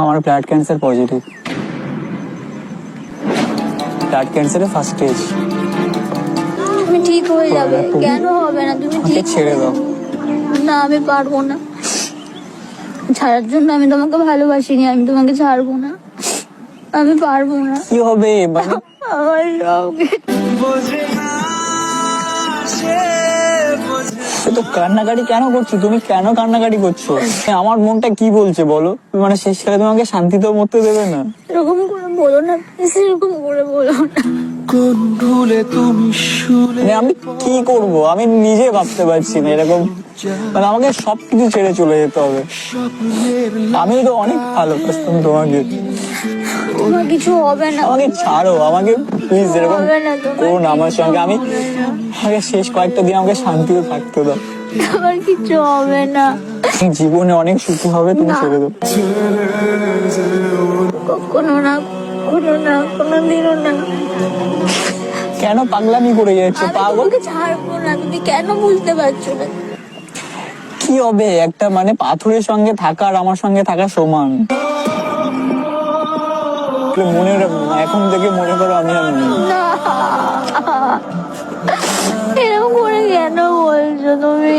আমার blood cancer positive blood ক্যান্সারের first stage তুমি ঠিক হয়ে যাবে। কেন হবে না? তুমি ঠিক ছেড়ে দাও। না আমি পারব না। ছাড়ার জন্য আমি তোমাকে ভালোবাসিনি আমি তোমাকে ছাড়বো না। আমি পারব না। কি হবে? মানে আমার সব তো কান্নাকাটি কেন করছ? তুমি কেন কান্নাকাটি করছ? আমার মনটা কি বলছে বলো? মানে শেষকালে তোমাকে শান্তিতেও মরতে দেবে না? এরকম করে বলো না এরকম করে বলো না। কোন ভুলে তুমি মানে আমি কি করব? আমি নিজে ভাবতে পারছি না এরকম। মানে আমাকে সবকিছু ছেড়ে চলে যেতে হবে। আমি তো অনেক ভালোবাসতাম তোমাকে। তোমার কিছু হবে না। আমাকে ছাড়ো আমাকে প্লিজ এরকম আমার সঙ্গে। আমি। আমাকে শেষ কয়েকটা দিন আমাকে শান্তিতে থাকতে দাও। কিছু হবে না। জীবনে অনেক সুখী হবে তুমি। ছেড়ে দাও। কখনো না কোনো না কোনো দিনও না। কেন পাগলামি করে যাচ্ছ পাগল? তোমাকে ছাড়বো না তুমি কেন বুঝতে পারছ না? কি হবে? একটা মানে পাথরের সঙ্গে থাকা আর আমার সঙ্গে থাকা সমান। মনে এখন থেকে মনে করো আমি আর এরকম করে কেন বলছো তুমি?